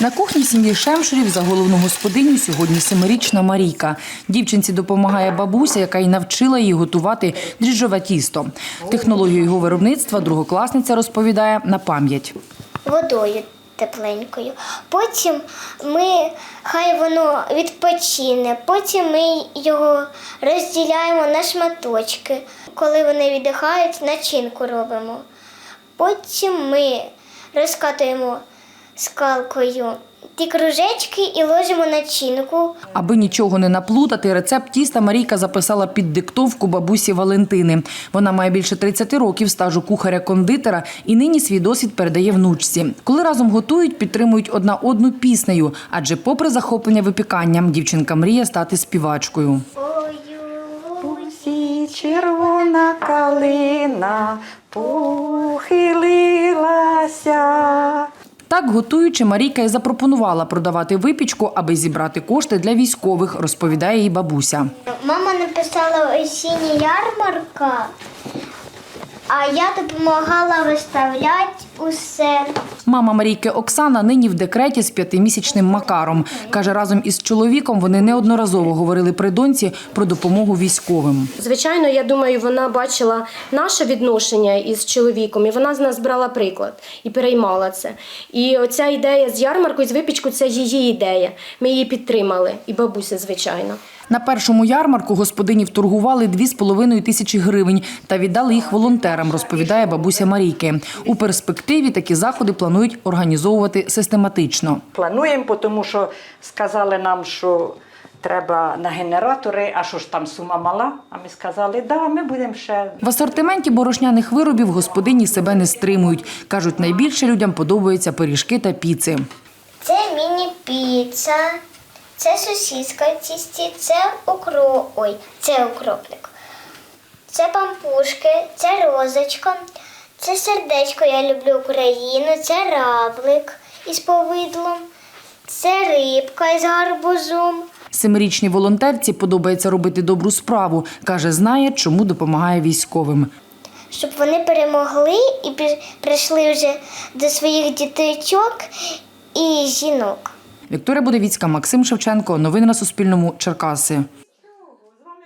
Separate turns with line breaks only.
На кухні сім'ї Шемшурів за головну господиню сьогодні семирічна Марійка. Дівчинці допомагає бабуся, яка й навчила її готувати дріжджове тісто. Технологію його виробництва другокласниця розповідає на пам'ять.
водою тепленькою. Потім ми, хай воно відпочине, потім ми його розділяємо на шматочки. Коли вони віддихають, начинку робимо. Потім ми розкатуємо скалкою ті кружечки і ложимо начинку.
Аби нічого не наплутати, рецепт тіста Марійка записала під диктовку бабусі Валентини. Вона має більше 30 років стажу кухаря-кондитера і нині свій досвід передає внучці. Коли разом готують, підтримують одна одну піснею, адже попри захоплення випіканням, дівчинка мріє стати співачкою.
Усі червона калина
Так, готуючи, Марійка і запропонувала продавати випічку, аби зібрати кошти для військових, розповідає її бабуся.
Мама написала осіння ярмарка, а я допомагала виставляти усе.
Мама Марійки Оксана нині в декреті з п'ятимісячним Макаром. Каже, разом із чоловіком вони неодноразово говорили при доньці про допомогу військовим.
Звичайно, я думаю, вона бачила наше відношення із чоловіком, і вона з нас брала приклад і переймала це. І оця ідея з ярмаркою, з випічкою це її ідея. Ми її підтримали, і бабуся, звичайно.
На першому ярмарку господині вторгували 2,5 тисячі гривень та віддали їх волонтерам, розповідає бабуся Марійки. У перспективі такі заходи планують організовувати систематично.
Плануємо, тому що сказали нам, що треба на генератори, а що ж там сума мала. А ми сказали, да, ми будемо ще.
В асортименті борошняних виробів господині себе не стримують. Кажуть, найбільше людям подобаються пиріжки та піци.
Це міні-піца, це сосиска в тісті, це укро... Ой, це укропник. Це пампушки, це розочка, це сердечко, я люблю Україну, це равлик із повидлом, це рибка із гарбузом.
Семирічній волонтерці подобається робити добру справу. Каже, знає, чому допомагає військовим.
Щоб вони перемогли і прийшли вже до своїх діточок і жінок.
Вікторія Будовіцька, Максим Шевченко. Новини на Суспільному. Черкаси.